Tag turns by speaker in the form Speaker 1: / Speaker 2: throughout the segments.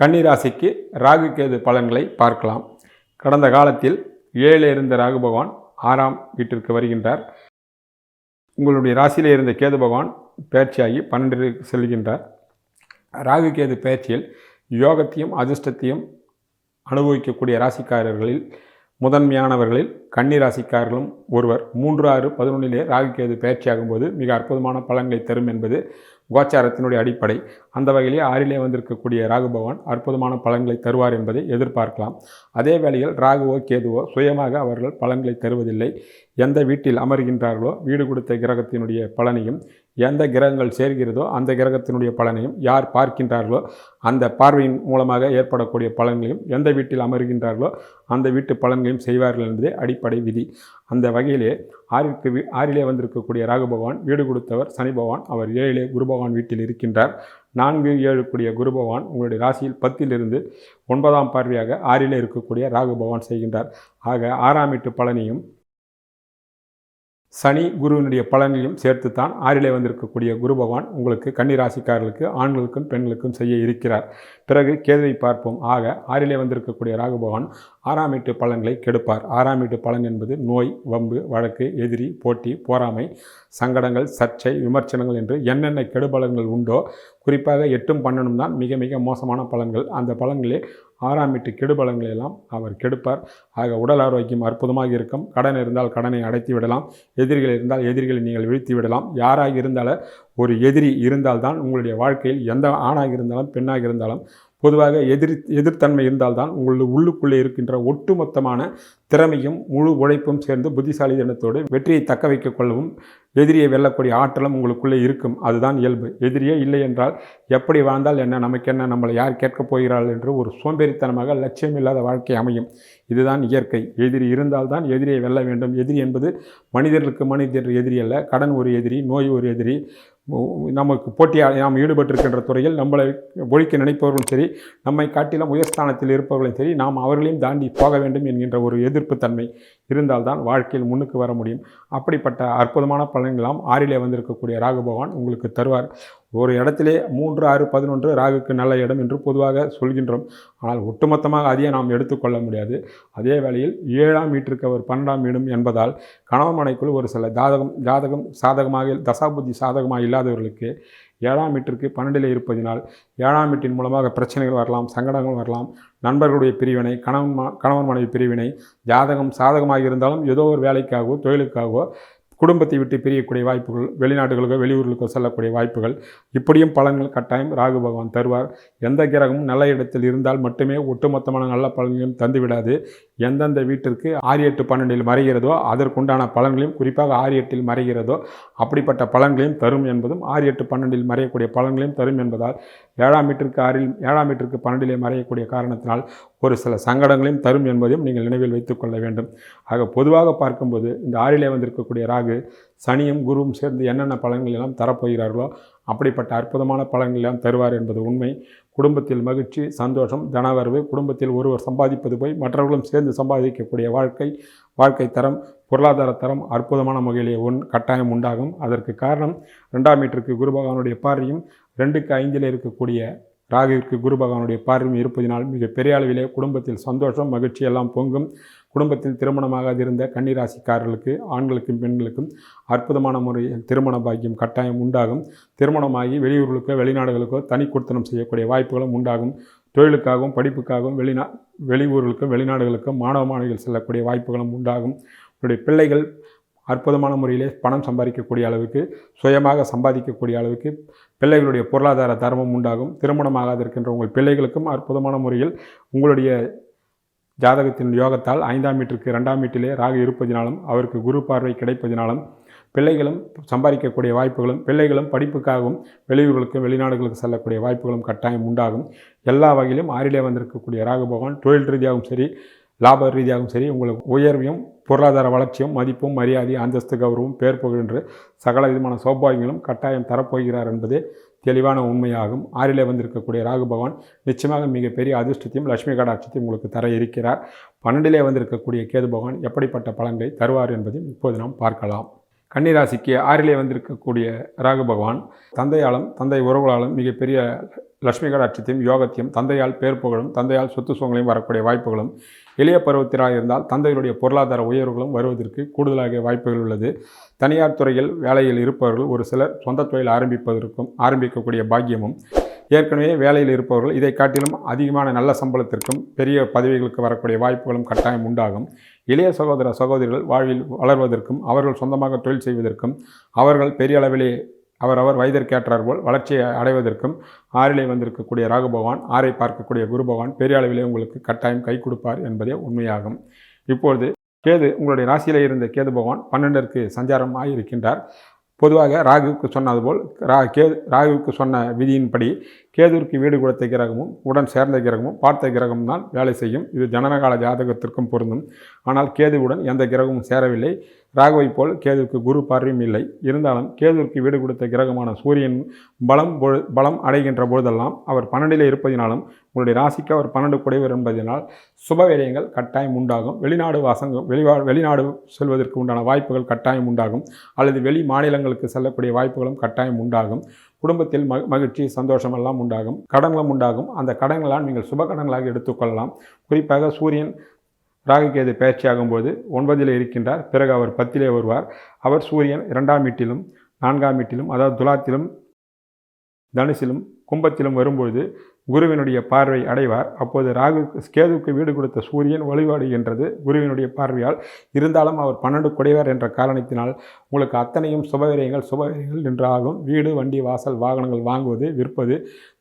Speaker 1: கன்னிராசிக்கு ராகு கேது பலன்களை பார்க்கலாம். கடந்த காலத்தில் ஏழில் இருந்த ராகு பகவான் ஆறாம் வீட்டிற்கு வருகின்றார். உங்களுடைய ராசியில் இருந்த கேது பகவான் பயிற்சியாகி பன்னெண்டிற்கு செல்கின்றார். ராகு கேது பயிற்சியில் யோகத்தையும் அதிர்ஷ்டத்தையும் அனுபவிக்கக்கூடிய ராசிக்காரர்களில் முதன்மையானவர்களில் கன்னிராசிக்காரர்களும் ஒருவர் மூன்று ஆறு பதினொன்றிலே பெயர்ச்சியாகும் போது மிக அற்புதமான பலன்களை தரும் என்பது கோச்சாரத்தினுடைய அடிப்படை. அந்த வகையிலே ஆறிலே வந்திருக்கக்கூடிய ராகு பகவான் அற்புதமான பலன்களை தருவார் என்பதை எதிர்பார்க்கலாம். அதே வேளையில் ராகுவோ கேதுவோ சுயமாக அவர்கள் பலன்களை தருவதில்லை. எந்த வீட்டில் அமர்கின்றார்களோ வீடு கொடுத்த கிரகத்தினுடைய பலனையும் எந்த கிரகங்கள் சேர்கிறதோ அந்த கிரகத்தினுடைய பலனையும் யார் பார்க்கின்றார்களோ அந்த பார்வையின் மூலமாக ஏற்படக்கூடிய பலன்களையும் எந்த வீட்டில் அமர்கின்றார்களோ அந்த வீட்டு பலன்களையும் செய்வார்கள் என்பதே அடிப்படை விதி. அந்த வகையிலே ஆறிற்கு வீ ஆறிலே வந்திருக்கக்கூடிய ராகு பகவான் வீடு கொடுத்தவர் சனி பகவான் அவர் ஏழிலே குரு பகவான் வீட்டில் இருக்கின்றார். நான்கு ஏழு கூடிய குரு பகவான் உங்களுடைய ராசியில் பத்திலிருந்து ஒன்பதாம் பார்வையாக ஆறிலே இருக்கக்கூடிய ராகு பகவான் செய்கின்றார். ஆக ஆறாம் வீட்டு பலனையும் சனி குருவினுடைய பலன்களையும் சேர்த்துத்தான் ஆறிலே வந்திருக்கக்கூடிய குரு பகவான் உங்களுக்கு கன்னிராசிக்காரர்களுக்கு ஆண்களுக்கும் பெண்களுக்கும் செய்ய இருக்கிறார். பிறகு கேதுவை பார்ப்போம். ஆக ஆறிலே வந்திருக்கக்கூடிய ராகு பகவான் ஆறாம் வீட்டு பலன்களை கெடுப்பார். ஆறாம் வீட்டு பலன் என்பது நோய் வம்பு வழக்கு எதிரி போட்டி போராமை சங்கடங்கள் சர்ச்சை விமர்சனங்கள் என்று என்னென்ன கெடுபலன்கள் உண்டோ குறிப்பாக எட்டும் பன்னெண்டும் தான் மிக மிக மோசமான பலன்கள். அந்த பலன்களே ஆறாம் வீட்டு கெடுபலங்களை எல்லாம் அவர் கெடுப்பார். ஆக உடல் ஆரோக்கியம் அற்புதமாக இருக்கும். கடன் இருந்தால் கடனை அடைத்து விடலாம். எதிரிகள் இருந்தால் எதிரிகளை நீங்கள் வீழ்த்தி விடலாம். யாராக இருந்தாலும் ஒரு எதிரி இருந்தால்தான் உங்களுடைய வாழ்க்கையில் எந்த ஆணாக இருந்தாலும் பெண்ணாக இருந்தாலும் பொதுவாக எதிர் எதிர்த்தன்மை இருந்தால்தான் உங்களது உள்ளுக்குள்ளே இருக்கின்ற ஒட்டுமொத்தமான திறமையும் முழு உழைப்பும் சேர்ந்து புத்திசாலி தினத்தோடு வெற்றியை தக்க வைக்க கொள்ளவும் எதிரியை வெல்லக்கூடிய ஆற்றலும் உங்களுக்குள்ளே இருக்கும். அதுதான் இயல்பு. எதிரியே இல்லை என்றால் எப்படி வாழ்ந்தால் என்ன நமக்கு என்ன நம்மளை யார் கேட்கப் போகிறாள் என்று ஒரு சோம்பேறித்தனமாக லட்சியம் இல்லாத வாழ்க்கை அமையும். இதுதான் இயற்கை. எதிரி இருந்தால்தான் எதிரியை வெல்ல வேண்டும். எதிரி என்பது மனிதர்களுக்கு மனிதர் எதிரி அல்ல கடன் ஒரு எதிரி நோய் ஒரு எதிரி நமக்கு போட்டியாக நாம் ஈடுபட்டிருக்கின்ற துறையில் நம்மளை ஒழிக்க நினைப்பவர்களும் சரி நம்மை காட்டிலும் உயர்ஸ்தானத்தில் இருப்பவர்களும் சரி நாம் அவர்களையும் தாண்டி போக வேண்டும் என்கின்ற ஒரு எதிர்ப்பு தன்மை இருந்தால்தான் வாழ்க்கையில் முன்னுக்கு வர முடியும். அப்படிப்பட்ட அற்புதமான பலன்களாம் ஆறிலே வந்திருக்கக்கூடிய ராகு பகவான் உங்களுக்கு தருவார். ஒரு இடத்திலே மூன்று ஆறு பதினொன்று ராகுக்கு நல்ல இடம் என்று பொதுவாக சொல்கின்றோம். ஆனால் ஒட்டுமொத்தமாக அதையே நாம் எடுத்துக்கொள்ள முடியாது. அதே வேளையில் ஏழாம் வீட்டிற்கு அவர் பன்னெண்டாம் வீடும் என்பதால் கணவன் மனைக்குள் ஒரு சில ஜாதகம் ஜாதகம் சாதகமாக தசாபுத்தி சாதகமாக இல்லாதவர்களுக்கு ஏழாம் வீட்டிற்கு பன்னெண்டில் இருப்பதினால் ஏழாம் வீட்டின் மூலமாக பிரச்சனைகள் வரலாம் சங்கடங்கள் வரலாம். நண்பர்களுடைய பிரிவினை கணவன் மா கணவன் மனைவி பிரிவினை ஜாதகம் சாதகமாக இருந்தாலும் ஏதோ ஒரு வேலைக்காகவோ தொழிலுக்காகவோ குடும்பத்தை விட்டு பிரியக்கூடிய வாய்ப்புகள் வெளிநாடுகளுக்கோ வெளியூர்களுக்கோ செல்லக்கூடிய வாய்ப்புகள். இப்படியும் பலன்கள் கட்டாயம் ராகு பகவான் தருவார். எந்த கிரகமும் நல்ல இடத்தில் இருந்தால் மட்டுமே ஒட்டுமொத்தமான நல்ல பலன்களையும் தந்துவிடாது. எந்தெந்த வீட்டிற்கு ஆறு எட்டு பன்னெண்டில் மறைகிறதோ அதற்குண்டான பலன்களையும் குறிப்பாக ஆறு எட்டில் மறைகிறதோ அப்படிப்பட்ட பலன்களையும் தரும் என்பதும் ஆறு எட்டு பன்னெண்டில் மறையக்கூடிய பலன்களையும் தரும் என்பதால் ஏழாம் மீட்டருக்கு ஆறில் ஏழாம் மீட்டருக்கு பன்னெண்டிலே மறையக்கூடிய காரணத்தினால் ஒரு சில சங்கடங்களையும் தரும் என்பதையும் நீங்கள் நினைவில் வைத்துக் கொள்ள வேண்டும். ஆக பொதுவாக பார்க்கும்போது இந்த ஆறிலே வந்திருக்கக்கூடிய ராகு சனியும் குருவும் சேர்ந்து என்னென்ன பலன்கள் எல்லாம் தரப்போகிறார்களோ அப்படிப்பட்ட அற்புதமான பலன்கள் எல்லாம் தருவார் என்பது உண்மை. குடும்பத்தில் மகிழ்ச்சி சந்தோஷம் தனவரவு குடும்பத்தில் ஒருவர் சம்பாதிப்பது போய் மற்றவர்களும் சேர்ந்து சம்பாதிக்கக்கூடிய வாழ்க்கை வாழ்க்கை தரம் பொருளாதார தரம் அற்புதமான முறையிலே ஒன் கட்டாயம் உண்டாகும். அதற்கு காரணம் ரெண்டாம் மீட்டருக்கு குரு பகவானுடைய பார்வையும் ரெண்டுக்கு ஐந்தில் இருக்கக்கூடிய ராகுவிற்கு குரு பகவானுடைய பார்வையும் இருப்பதினால் மிக பெரிய அளவிலே குடும்பத்தில் சந்தோஷம் மகிழ்ச்சி எல்லாம் பொங்கும். குடும்பத்தில் திருமணமாகாது இருந்த கன்னிராசிக்காரர்களுக்கு ஆண்களுக்கும் பெண்களுக்கும் அற்புதமான முறையில் திருமண பாக்கியம் கட்டாயம் உண்டாகும். திருமணமாகி வெளியூர்களுக்கோ வெளிநாடுகளுக்கோ தனி கொடுத்தனம் செய்யக்கூடிய வாய்ப்புகளும் உண்டாகும். தொழிலுக்காகவும் படிப்புக்காகவும் வெளிநா வெளியூர்களுக்கும் வெளிநாடுகளுக்கும் மாணவ மாணவிகள் செல்லக்கூடிய வாய்ப்புகளும் உண்டாகும். உங்களுடைய பிள்ளைகள் அற்புதமான முறையிலே பணம் சம்பாதிக்கக்கூடிய அளவுக்கு சுயமாக சம்பாதிக்கக்கூடிய அளவுக்கு பிள்ளைகளுடைய பொருளாதார தர்மம் உண்டாகும். திருமணமாகாது இருக்கின்ற உங்கள் பிள்ளைகளுக்கும் அற்புதமான முறையில் உங்களுடைய ஜாதகத்தின் யோகத்தால் ஐந்தாம் வீட்டிற்கு ரெண்டாம் வீட்டிலே ராகு இருப்பதினாலும் அவருக்கு குரு பார்வை கிடைப்பதினாலும் பிள்ளைகளும் சம்பாதிக்கக்கூடிய வாய்ப்புகளும் பிள்ளைகளும் படிப்புக்காகவும் வெளியூர்களுக்கும் வெளிநாடுகளுக்கு செல்லக்கூடிய வாய்ப்புகளும் கட்டாயம் உண்டாகும். எல்லா வகையிலும் ஆறிலே வந்திருக்கக்கூடிய ராகு பகவான் தொழில் ரீதியாகவும் சரி லாப ரீதியாகவும் சரி உங்களுக்கு உயர்வையும் பொருளாதார வளர்ச்சியும் மதிப்பும் மரியாதை அந்தஸ்து கௌரவம் பேர் புகழென்று சகல விதமான சௌபாகியங்களும் கட்டாயம் தரப்போகிறார் என்பதே தெளிவான உண்மையாகும். ஆறிலே வந்திருக்கக்கூடிய ராகு பகவான் நிச்சயமாக மிகப்பெரிய அதிர்ஷ்டத்தையும் லட்சுமி கடாட்சத்தையும் உங்களுக்கு தர இருக்கிறார். பன்னெண்டிலே வந்திருக்கக்கூடிய கேது பகவான் எப்படிப்பட்ட பலன்களை தருவார் என்பதையும் இப்போது நாம் பார்க்கலாம். கன்னிராசிக்கு ஆறிலே வந்திருக்கக்கூடிய ராகு பகவான் தந்தையாலும் தந்தை உறவுகளாலும் மிகப்பெரிய லட்சுமி கடாட்சத்தையும் யோகத்தையும் தந்தையால் பேர் புகழும் தந்தையால் சொத்து சுகங்களையும் வரக்கூடிய வாய்ப்புகளும் இளைய பருவத்திலாக இருந்தால் தந்தையுடைய பொருளாதார உயர்வுகளும் வருவதற்கு கூடுதலாக வாய்ப்புகள் உள்ளது. தனியார் துறையில் வேலையில் இருப்பவர்கள் ஒரு சிலர் சொந்த தொழில் ஆரம்பிப்பதற்கும் ஆரம்பிக்கக்கூடிய பாக்கியமும் ஏற்கனவே வேலையில் இருப்பவர்கள் இதை காட்டிலும் அதிகமான நல்ல சம்பளத்திற்கும் பெரிய பதவிகளுக்கு வரக்கூடிய வாய்ப்புகளும் கட்டாயம் உண்டாகும். இளைய சகோதர சகோதரிகள் வாழ்வில் வளர்வதற்கும் அவர்கள் சொந்தமாக தொழில் செய்வதற்கும் அவர்கள் பெரிய அளவிலே அவரவர் வயதிற்கேற்றார் போல் வளர்ச்சியை அடைவதற்கும் ஆறிலே வந்திருக்கக்கூடிய ராகு பகவான் ஆறை பார்க்கக்கூடிய குரு பகவான் பெரிய அளவிலே உங்களுக்கு கட்டாயம் கை கொடுப்பார் என்பதே உண்மையாகும். இப்பொழுது கேது உங்களுடைய ராசியிலே இருந்த கேது பகவான் பன்னெண்டிற்கு சஞ்சாரம் ஆகியிருக்கின்றார். பொதுவாக ராகுவுக்கு சொன்னது போல் ரா கேது ராகுவுக்கு சொன்ன விதியின்படி கேதுவிற்கு வீடு கொடுத்த கிரகமும் உடன் சேர்ந்த கிரகமும் பார்த்த கிரகம் தான் வேலை செய்யும். இது ஜனனகால ஜாதகத்திற்கும் பொருந்தும். ஆனால் கேதுவுடன் எந்த கிரகமும் சேரவில்லை. ராகுவை போல் கேதுவுக்கு குரு பார்வையும் இல்லை. இருந்தாலும் கேதுவிற்கு வீடு கொடுத்த கிரகமான சூரியன் பலம் பலம் அடைகின்ற பொழுதெல்லாம் அவர் பன்னெண்டிலே இருப்பதினாலும் உங்களுடைய ராசிக்கு அவர் பன்னெண்டு குடைவர் என்பதனால் சுபவேரியங்கள் கட்டாயம் உண்டாகும். வெளிநாடு வாசங்க வெளிவா வெளிநாடு செல்வதற்கு உண்டான வாய்ப்புகள் கட்டாயம் உண்டாகும். அல்லது வெளி மாநிலங்களுக்கு செல்லக்கூடிய வாய்ப்புகளும் கட்டாயம் உண்டாகும். குடும்பத்தில் ம மகிழ்ச்சி சந்தோஷம் எல்லாம் உண்டாகும். கடன்களும் உண்டாகும். அந்த கடன்களால் நீங்கள் சுப கடன்களாக எடுத்துக்கொள்ளலாம். குறிப்பாக சூரியன் ராகுகேது பயிற்சியாகும்போது ஒன்பதில் இருக்கின்றார். பிறகு அவர் பத்திலே வருவார். அவர் சூரியன் இரண்டாம் வீட்டிலும் நான்காம் வீட்டிலும் அதாவது துலாத்திலும் தனுசிலும் கும்பத்திலும் வரும்பொழுது குருவினுடைய பார்வை அடைவார். அப்போது ராகு கேதுக்கு வீடு கொடுத்த சூரியன் வழிபாடுகின்றது. குருவினுடைய பார்வையால் இருந்தாலும் அவர் பன்னெண்டு குடைவார் என்ற காரணத்தினால் உங்களுக்கு அத்தனையும் சுபவிரயங்கள் சுபவிரயங்கள் என்றாகும் வீடு வண்டி வாசல் வாகனங்கள் வாங்குவது விற்பது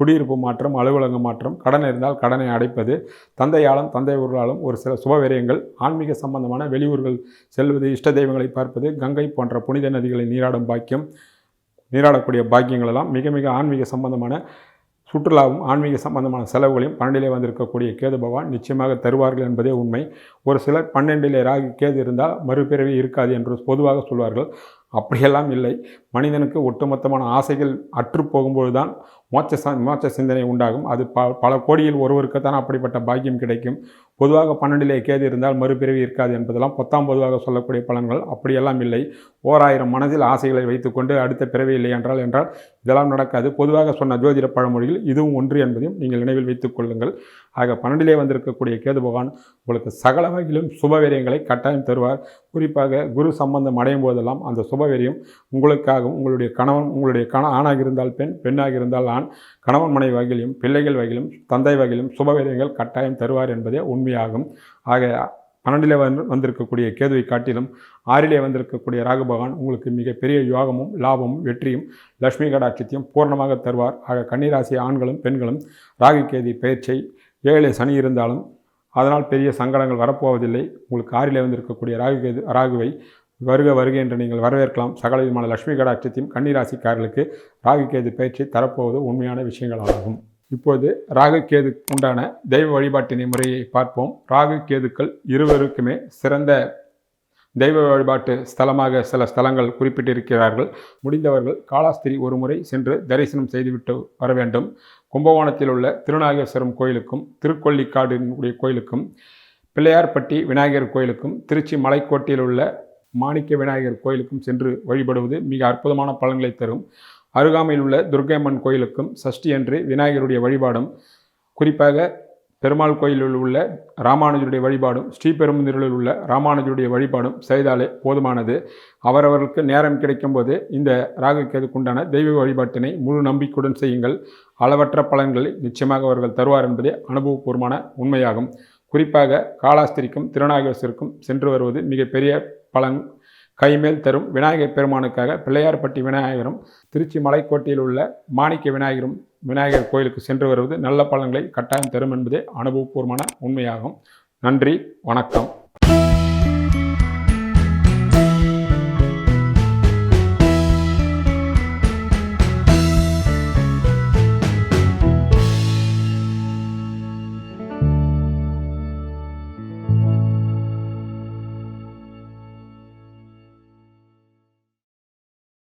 Speaker 1: குடியிருப்பு மாற்றம் அலுவலக மாற்றம் கடன் இருந்தால் கடனை அடைப்பது தந்தையாலும் தந்தை ஊர்களாலும் ஒரு சில சுபவிரயங்கள் ஆன்மீக சம்பந்தமான வெளியூர்கள் செல்வது இஷ்ட தெய்வங்களை பார்ப்பது கங்கை போன்ற புனித நதிகளை நீராடும் பாக்கியம் நீராடக்கூடிய பாக்கியங்கள் எல்லாம் மிக மிக ஆன்மீக சம்பந்தமான சுற்றுலாவும் ஆன்மீக சம்பந்தமான செலவுகளையும் பன்னெண்டிலே வந்திருக்கக்கூடிய கேது பகவான் நிச்சயமாக தருவார்கள் என்பதே உண்மை. ஒரு சிலர் பன்னெண்டிலே ராகு கேது இருந்தால் மறுபிறவி இருக்காது என்று பொதுவாக சொல்வார்கள். அப்படியெல்லாம் இல்லை. மனிதனுக்கு ஒட்டுமொத்தமான ஆசைகள் அற்று போகும்போது தான் மோட்ச மோட்ச சிந்தனை உண்டாகும். அது ப பல கோடியில் ஒருவருக்கு தான் அப்படிப்பட்ட பாக்கியம் கிடைக்கும். பொதுவாக பன்னெண்டிலே கேது இருந்தால் மறுபிறவி இருக்காது என்பதெல்லாம் பொத்தாம் பொதுவாக சொல்லக்கூடிய பலன்கள். அப்படியெல்லாம் இல்லை. ஓராயிரம் மனதில் ஆசைகளை வைத்துக்கொண்டு அடுத்த பிறவி இல்லை என்றால் என்றால் இதெல்லாம் நடக்காது. பொதுவாக சொன்ன ஜோதிட பழமொழியில் இதுவும் ஒன்று என்பதையும் நீங்கள் நினைவில் வைத்துக் கொள்ளுங்கள். ஆக பன்னெண்டிலே வந்திருக்கக்கூடிய கேது பகவான் உங்களுக்கு சகல வகையிலும் சுபவீரியங்களை கட்டாயம் தருவார். குறிப்பாக குரு சம்பந்தம் அடையும் போதெல்லாம் அந்த சுபவீரியம் உங்களுக்காகவும் உங்களுடைய கணவன் உங்களுடைய கண ஆணாக இருந்தால் பெண் பெண்ணாக இருந்தால் ஆண் கணவன் மனைவி வகையிலும் பிள்ளைகள் வகையிலும் தந்தை வகையிலும் சுபவீரியங்கள் கட்டாயம் தருவார் என்பதே உண்மையாகும் ஆக பன்னெண்டிலே வந்து வந்திருக்கக்கூடிய கேதுவை காட்டிலும் ஆறிலே வந்திருக்கக்கூடிய ராகு பகவான் உங்களுக்கு மிகப்பெரிய யோகமும் லாபமும் வெற்றியும் லக்ஷ்மி கடாட்சியத்தையும் பூர்ணமாக தருவார். ஆக கன்னிராசி ஆண்களும் பெண்களும் ராகு கேதி பயிற்சியை ஏழை சனி இருந்தாலும் அதனால் பெரிய சங்கடங்கள் வரப்போவதில்லை. உங்களுக்கு ஆறிலே வந்திருக்கக்கூடிய ராகு கேது ராகுவை வருக வருக என்று நீங்கள் வரவேற்கலாம். சகல விதமான லட்சுமி கடாட்சத்தையும் கன்னிராசிக்காரர்களுக்கு ராகு கேது பயிற்சி தரப்போவது உண்மையான விஷயங்களாகும். இப்போது ராகு கேது உண்டான தெய்வ வழிபாட்டினை முறையை பார்ப்போம். ராகு கேதுக்கள் இருவருக்குமே சிறந்த தெய்வ வழிபாட்டு ஸ்தலமாக சில ஸ்தலங்கள் குறிப்பிட்டிருக்கிறார்கள். முடிந்தவர்கள் காலாஸ்திரி ஒரு முறை சென்று தரிசனம் செய்துவிட்டு வர வேண்டும். கும்பகோணத்தில் உள்ள திருநாகேஸ்வரம் கோயிலுக்கும் திருக்கொல்லிக்காடினுடைய கோயிலுக்கும் பிள்ளையார்பட்டி விநாயகர் கோயிலுக்கும் திருச்சி மலைக்கோட்டையில் உள்ள மாணிக்க விநாயகர் கோயிலுக்கும் சென்று வழிபடுவது மிக அற்புதமான பலன்களை தரும். அருகாமையில் உள்ள துர்கையம்மன் கோயிலுக்கும் சஷ்டி அன்று விநாயகருடைய வழிபாடும் குறிப்பாக பெருமாள் கோயிலில் உள்ள ராமானுஜருடைய வழிபாடும் ஸ்ரீபெரும்புதூரில் உள்ள ராமானுஜருடைய வழிபாடும் செய்தாலே போதுமானது. அவரவர்களுக்கு நேரம் கிடைக்கும்போது இந்த ராகுக்கேதுக்குண்டான தெய்வ வழிபாட்டினை முழு நம்பிக்கையுடன் செய்யுங்கள். அளவற்ற பலன்களை நிச்சயமாக அவர்கள் தருவார் என்பதே அனுபவபூர்வமான உண்மையாகும். குறிப்பாக காலாஸ்திரிக்கும் திருநாகேஸ்வருக்கும் சென்று வருவது மிகப்பெரிய பலன் கைமேல் தரும் விநாயகர் பெருமானுக்காக பிள்ளையார்பட்டி விநாயகரும் திருச்சி மலைக்கோட்டையில் உள்ள மாணிக்க விநாயகரும் விநாயகர் கோயிலுக்கு சென்று வருவது நல்ல பலன்களை கட்டாயம் தரும் என்பதே அனுபவபூர்வமான உண்மையாகும். நன்றி வணக்கம்.